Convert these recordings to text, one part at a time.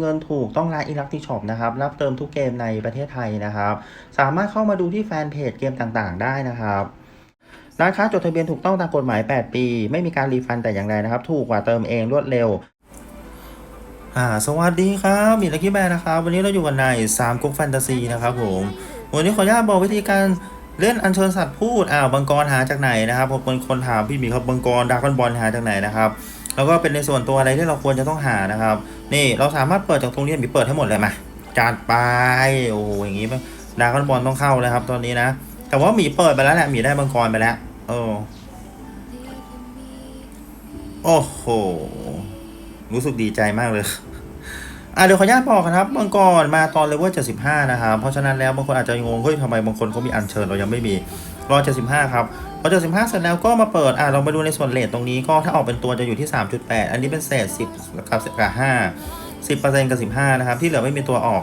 เงินถูกต้องร้านอิลักติช็อปนะครับ รับเติมทุกเกมในประเทศไทยนะครับ สามารถเข้ามาดูที่แฟนเพจเกมต่างๆ ได้นะครับร้านค้าจดทะเบียนถูกต้องตามกฎหมาย 8 ปี ไม่มีการรีฟันแต่อย่างใดนะครับ ถูกกว่าเติมเองรวดเร็วอ่าสวัสดีครับมีลักกี้แมนนะครับ วันนี้เราอยู่กันในสามก๊กแฟนตาซีนะครับผม วันนี้ขออนุญาตบอกวิธีการเล่นอัญเชิญสัตว์พูดอ้าวบังกรหาจากไหนนะครับผมเป็นคนถามพี่มีครับบังกรดากอนบอลหาจากไหนนะครับ แล้วก็เป็นในส่วนตัวอะไรที่เราควรจะต้องหานะครับ นี่เราสามารถเปิดจากตรงนี้มีเปิดให้หมดเลยมาจัดไปโอ้โหอย่างงี้ดากอนบอลต้องเข้าเลยครับตอนนี้นะ แต่ว่าหมีเปิดไปแล้วแหละหมีได้บังกรไปแล้วโอ้โอ้โหรู้สึกดีใจมากเลยอะเดี๋ยวขออนุญาตบอกกันครับบางกรมาตอนเลเวล75นะครับ เพราะฉะนั้นแล้วบางคนอาจจะงงเฮ้ยทำไมบางคนเขามีอัญเชิญเรายังไม่มี รอ75ครับพอ75เสร็จแล้วก็มาเปิดอะเรามาดูในส่วนเลทตรงนี้ก็ถ้าออกเป็นตัวจะอยู่ที่3.8อันนี้เป็นเศษ10กับกับ5 10%กับ15นะครับที่เหลือไม่มีตัวออก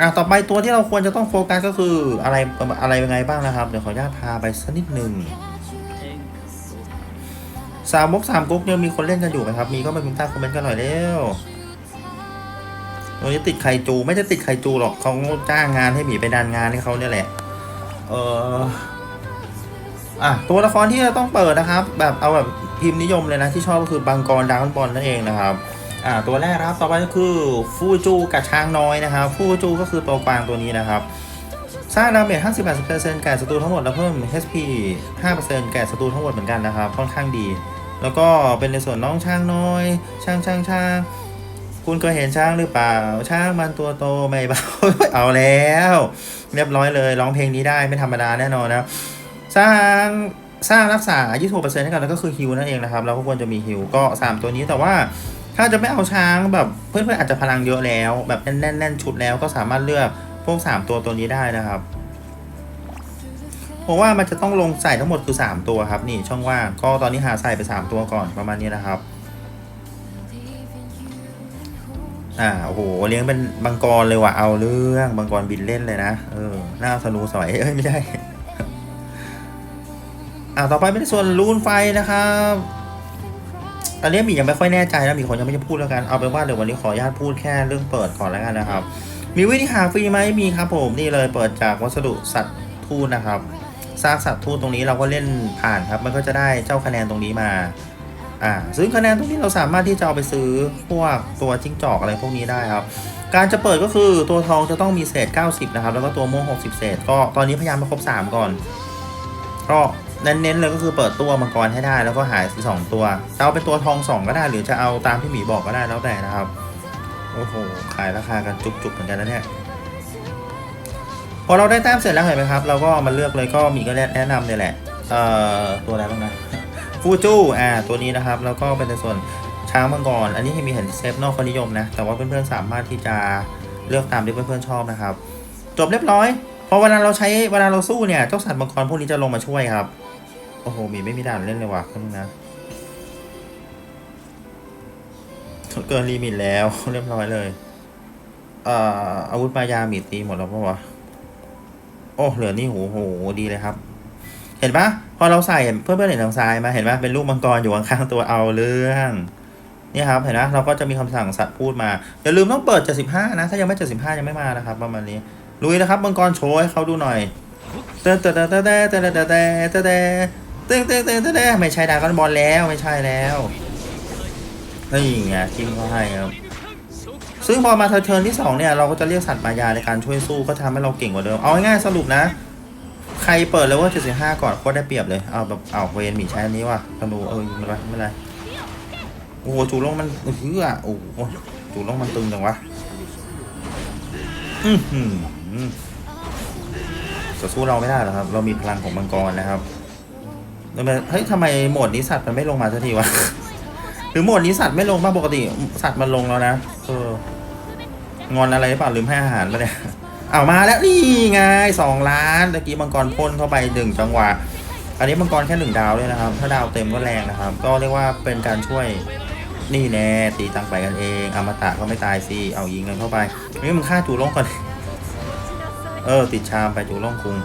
อะต่อไปตัวที่เราควรจะต้องโฟกัสก็คืออะไรอะไรยังไงบ้างนะครับเดี๋ยวขออนุญาตพาไปสักนิดหนึ่งสามมุกสามก๊กเนี่ยมีคนเล่นกันอยู่ไหมครับ มีก็มาพิมพ์ใต้คอมเมนต์กันหน่อยเร็วตัวนี้ติดไคจูไม่ได้ติดไคจูหรอกเขาจ้างงานให้หมีไปดันงานให้เขาเนี่ยแหละ เออ อะตัวละครที่เราต้องเปิดนะครับ แบบเอาแบบพิมพ์นิยมเลยนะที่ชอบก็คือบังกรดาวน์บอลนั่นเองนะครับอ่าตัวแรกครับต่อไปก็คือฟูจูกับช้างน้อยนะครับฟูจูก็คือตัวกวางตัวนี้นะครับสร้างดาเมจ58%แก่ศัตรูทั้งหมดแล้วเพิ่ม HP 5%แก่ศัตรูทั้งหมดเหมือนกันนะครับค่อนข้างดี แล้วก็เป็นในส่วนน้องช้างน้อย ช้างช้างช้างคุณเคยเห็นช้างหรือเปล่า ช้างมันตัวโตไม่เบาเอาแล้ว เรียบร้อยเลยร้องเพลงนี้ได้ไม่ธรรมดาแน่นอนนะครับ สร้างสร้างรักษา 26%ให้กันแล้วก็คือฮิวนั่นเองนะครับ เราก็ควรจะมีฮิวก็ 3 ตัวนี้แต่ว่าถ้าจะไม่เอาช้างแบบเพื่อนๆอาจจะพลังเยอะแล้ว แบบแน่นๆชุดแล้วก็สามารถเลือกพวก 3 ตัวตัวนี้ได้นะครับ เพราะว่ามันจะต้องลงใส่ทั้งหมดคือ 3 ตัวครับนี่ช่องว่างก็ตอนนี้หาใส่ไป 3 ตัวก่อนประมาณนี้นะครับอ่าโอ้โหเลี้ยงเป็นบังกรเลยว่ะเอาเรื่องบังกรบินเล่นเลยนะเออหน้าธนูสอยเอ้ยไม่ใช่ อ่าต่อไปเป็นส่วนรูนไฟนะครับอันนี้มียังไม่ค่อยแน่ใจนะมีคนยังไม่จะพูดแล้วกันเอาเป็นว่าเดี๋ยววันนี้ขออนุญาตพูดแค่เรื่องเปิดก่อนแล้วกันนะครับ มีวิธีหาฟรีไหมมีครับผมนี่เลยเปิดจากวัสดุสัตว์ทูตนะครับซากสัตว์ทูตตรงนี้เราก็เล่นผ่านครับ มันก็จะได้เจ้าคะแนนตรงนี้มาอ่าซึ่งคะแนนตรงนี้เราสามารถที่จะเอาไปซื้อพวกตัวจิ้งจอกอะไรพวกนี้ได้ครับ การจะเปิดก็คือตัวทองจะต้องมีเศษ 90 นะครับ แล้วก็ตัวม่วง60 เศษ ก็ตอนนี้พยายามมาครบ 3 ก่อน ก็ เน้นๆเลยก็คือเปิดตัวมังกรให้ได้แล้วก็หายสองตัวจะเอาเป็นตัวทอง2ก็ได้ หรือจะเอาตามที่หมีบอกก็ได้แล้วแต่นะครับ โอ้โห ขายราคากันจุกๆเหมือนกันนะเนี่ยพอเราได้แต้มเสร็จแล้วเห็นไหมครับ เราก็มาเลือกเลยก็มีก็แนะนำเลยแหละ เอ่อ ตัวอะไรบ้างนะฟูจูอ่า ตัวนี้นะครับ แล้วก็เป็นในส่วนช้างมังกร อันนี้มีเห็นเซฟนอกคนนิยมนะ แต่ว่าเพื่อนๆสามารถที่จะเลือกตามที่เพื่อนๆชอบนะครับ จบเรียบร้อย พอเวลาเราใช้เวลาเราสู้เนี่ย เจ้าสัตว์มังกรพวกนี้จะลงมาช่วยครับ โอ้โห มีไม่มีด่านเล่นเลยว่ะคุณนนะเกินลิมิตแล้วเรียบร้อยเลย เอ่ออาวุธปายามีตีหมดแล้วปะวะ โอ้เหลือนี่โหโหดีเลยครับ เห็นปะพอเราใส่เพื่อนเพื่อนๆเห็นทางซ้ายมาเห็นปะเป็นรูปมังกรอยู่ข้างๆตัวเอาเรื่องนี่ครับเห็นนะเราก็จะมีคำสั่งสัตว์พูดมาอย่าลืมต้องเปิด 75 นะ ถ้ายังไม่ 75 ยังไม่มานะครับ ประมาณนี้ลุยนะครับมังกรโชว์ให้เขาดูหน่อยเตะเตะเตะเตะเตะเตะเตะเตะเตะเตะเตะเตะเตะเตะเตะไม่ใช่ดากอนบอลแล้วไม่ใช่แล้วนี่ไงจิ้มเขาให้ครับซึ่งพอมาเทิร์นที่สองเนี่ย เราก็จะเรียกสัตว์มายาในการช่วยสู้ก็ทำให้เราเก่งกว่าเดิม เอาง่ายๆสรุปนะ ใครเปิดเลยว่า75 ก่อนก็ได้เปรียบเลย เอาแบบเอาเวนหมีใช้อันนี้ว่ะธนูเออยิงมันไปไม่ไรโอ้โหจูลงมันเฮือโอ้โหจูลงมันตึงจังวะอือหือจะสู้เราไม่ได้หรอครับ เรามีพลังของมังกรนะครับ เฮ้ยทำไมโหมดนี้สัตว์มันไม่ลงมาสักทีวะ หรือโหมดนี้สัตว์ไม่ลงบ้างปกติ สัตว์มันลงแล้วนะ เออ งอนอะไรเปล่าลืมให้อาหารปะเนี่ย เอามาแล้วนี่ไงสองล้านตะกี้มังกรพ่นเข้าไปหนึ่งจังหวะ อันนี้มังกรแค่หนึ่งดาวด้วยนะครับ ถ้าดาวเต็มก็แรงนะครับ ก็เรียกว่าเป็นการช่วยนี่แน่ตีตังไปกันเองอมตะก็ไม่ตายสิเอายิงกันเข้าไปนี่มึงฆ่าจูล่งก่อน เออ ติดชามไปจูล่งคุง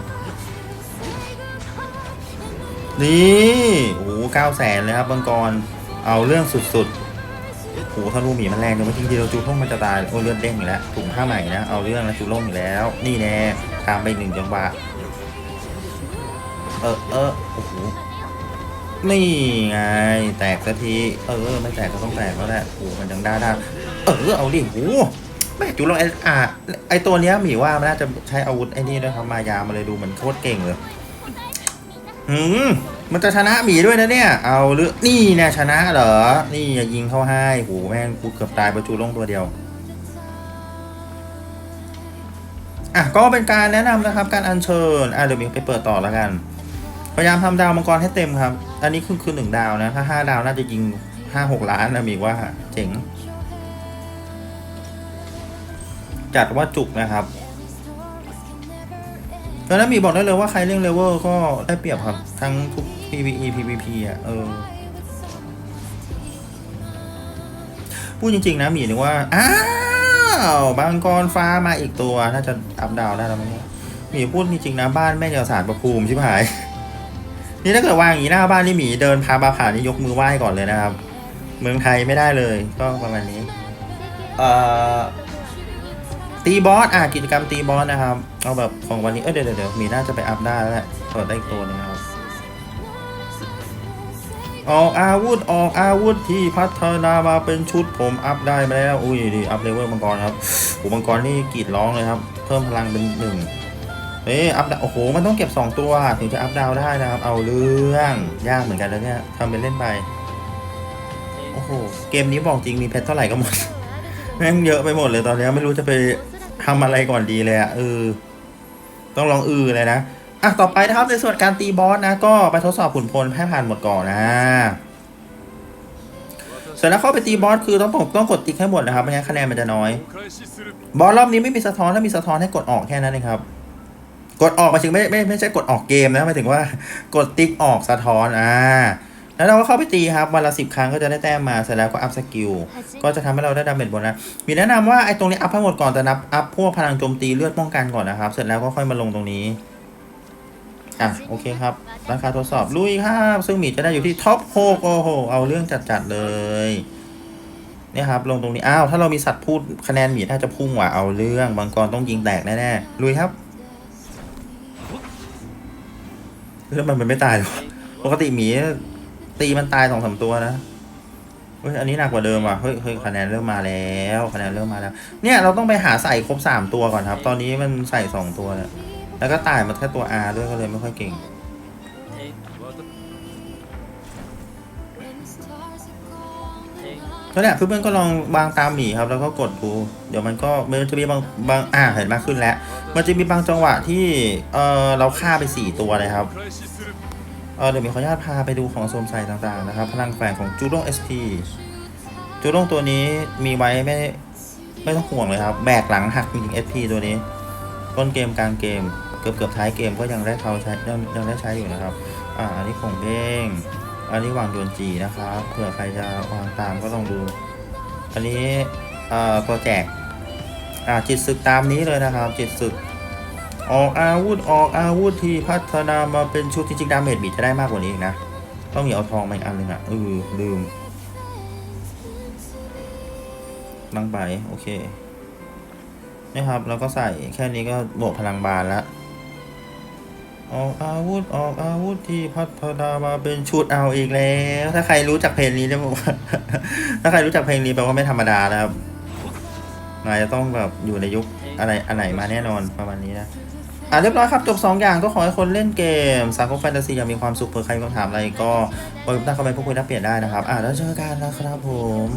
นี่โอ้เก้าแสนเลยครับมังกร เอาเรื่องสุดๆโหธนูหมีมันแรงจนเมื่อกี้ทีเราจูล่งมันจะตายโอ้เลือดเด้งอีกแล้วถุงผ้าใหม่นะ เอาเรื่องนะจูล่งอีกแล้ว นี่แน่ตามไปหนึ่งจังหวะเออเออโอ้โหนี่ไง แตกสักที เออ ไม่แตกก็ต้องแตกแล้วแหละโอ้โหมันยังได้ได้เออ เอาดิโอ้โหแม่จูล่งไออะไอตัวเนี้ยหมีว่ามันน่าจะใช้อาวุธไอ้นี่ด้วยครับมายามาเลยดูเหมือนโคตรเก่งเลย อืมมันจะชนะหมีด้วยนะเนี่ย เอาหรือนี่นี่ยชนะเหรอ นี่อย่ายิงเข้าให้โหแม่งกูเกือบตายประจูลงตัวเดียวอะก็เป็นการแนะนำนะครับการอัญเชิญอะเดี๋ยวมีไปเปิดต่อแล้วกัน พยายามทำดาวมังกรให้เต็มครับ อันนี้คือคือหนึ่งดาวนะ ถ้าห้าดาวน่าจะยิงห้าหกล้านนะมีว่าเจ๋ง จัดว่าจุกนะครับ เพราะฉะนั้นมีบอกได้เลยว่าใครเล่นเลเวลก็ได้เปรียบครับ ทั้งทุก PVE PVP อะเออพูดจริง ๆ นะหมีนึกว่า อ้าวบางกรฟ้ามาอีกตัว น่าจะอัพดาวได้แล้วมั้งเนี่ยหมีพูดจริงๆนะบ้านแม่เดียวสารประภูมิชิบหาย นี่ถ้าเกิดวางอย่างนี้หน้าบ้านนี่หมีเดินพาบาผ่านนี่ยกมือไหว้ก่อนเลยนะครับ เมืองไทยไม่ได้เลย ก็ประมาณนี้ เอ่อ ตีบอสอะกิจกรรมตีบอสนะครับ เอาแบบของวันนี้เออเดี๋ยวเดี๋ยวมีน่าจะไปอัพได้แล้วแหละเปิดได้อีกตัวหนึงนะครับออกอาวุธออกอาวุธที่พัฒนามาเป็นชุดผมอัพได้มาแล้วอุ้ยดีอัพเลเวลมังกรครับโอ้มังกรนี่กรีดร้องเลยครับ เพิ่มพลังเป็นหนึ่งเอ้อัพดาวโอ้โหมันต้องเก็บ 2 ตัวถึงจะอัพดาวได้นะครับ เอาเรื่องยากเหมือนกันแล้วเนี่ยทำเป็นเล่นไปโอ้โหเกมนี้บอกจริงมีเพชรเท่าไหร่ก็หมดแม่งเยอะไปหมดเลยตอนนี้ไม่รู้จะไป ทำอะไรก่อนดีเลยอะเออ ต้องลองอือเลยนะอะต่อไปนะครับในส่วนการตีบอสนะ ก็ไปทดสอบขุนพลให้ผ่านหมดก่อนนะเสร็จแล้วเข้าไปตีบอสคือต้องต้องกดติ๊กให้หมดนะครับไม่งั้นคะแนนมันจะน้อย บอสรอบนี้ไม่มีสะท้อนถ้ามีสะท้อนให้กดออกแค่นั้นเองครับ กดออกมาถึงไม่ไม่ไม่ใช่กดออกเกมนะหมายถึงว่า กดติ๊กออกสะท้อนอ่า แล้วเราก็เข้าไปตีครับวันละสิบครั้งก็จะได้แต้มมาเสร็จแล้วก็อัพสกิลก็จะทำให้เราได้ดาเมจบนนะมีแนะนำว่าไอ้ตรงนี้อัพให้หมดก่อนแต่นับอัพพวกพลังโจมตีเลือดป้องกันก่อนนะครับ เสร็จแล้วก็ค่อยมาลงตรงนี้อะโอเคครับราคาทดสอบลุยครับซึ่งหมีจะได้อยู่ที่ท็อปหกโอ้โหเอาเรื่องจัดๆเลยเนี่ยครับลงตรงนี้อ้าวถ้าเรามีสัตว์พูดคะแนนหมีถ้าจะพุ่งว่ะเอาเรื่องบางกรต้องยิงแตกแน่ๆลุยครับแล้วมันมันไม่ตายหรอปกติหมี ตีมันตายสองสามตัวนะเฮ้ยอันนี้หนักกว่าเดิมว่ะเฮ้ยเฮ้ยคะแนนเริ่มมาแล้วคะแนนเริ่มมาแล้ว เนี่ยเราต้องไปหาใส่ครบสามตัวก่อนครับ ตอนนี้มันใส่สองตัวเนี่แล้วก็ตายมาแค่ตัวอาด้วยก็เลยไม่ค่อยเก่งก็เนี่ยเพื่อนๆก็ลองวางตามหมีครับ แล้วก็กดดู เดี๋ยวมันก็มันจะมีบางบางอ่าเห็นมากขึ้นแล้ว มันจะมีบางจังหวะที่เออเราฆ่าไปสี่ตัวเลยครับ อเดี๋ยวมีขออนุญาตพาไปดูของโซมไซต่างๆนะครับ พลังแฝงของจูด้งเอสทีจูด้งตัวนี้มีไว้ไม่ไม่ต้องห่วงเลยครับ แบกหลังหักจริงๆเอสทีตัวนี้ ต้นเกมกลางเกม เกือบเกือบท้ายเกมก็ยังได้เขาใช้ยังยังได้ใช้อยู่นะครับ อ่าอันนี้ของเบ้งอันนี้วางดวนจีนะครับเผื่อใครจะวางตามก็ลองดู อันนี้อ่อตัวแจกอ่าจิตศึกตามนี้เลยนะครับ จิตศึก ออกอาวุธออกอาวุธที่พัฒนามาเป็นชุดจริงๆดาเมจบีจะได้มากกว่านี้อีกนะ ต้องมีเอาทองมาอีกอันหนึ่งอะเออลืมนั่งไปโอเคนี่ครับแล้วก็ใส่แค่นี้ก็บวกพลังบาลแล้วออกอาวุธออกอาวุธที่พัฒนามาเป็นชุดเอาอีกแล้ว ถ้าใครรู้จักเพลงนี้จะบอกว่าถ้าใครรู้จักเพลงนี้แปลว่าไม่ธรรมดาแล้วครับนายจะต้องแบบอยู่ในยุค อะไรอันไหนมาแน่นอนประมาณนี้นะอะเรียบร้อยครับจบ2อย่างก็ขอให้คนเล่นเกมสังคมแฟนตาซีอย่างมีความสุขเผื่อใครมีคำถามอะไรก็บอยตั้งคอมเมนต์พูดคุยแลกเปลี่ยนได้นะครับอะแล้วเจอกันนะครับผม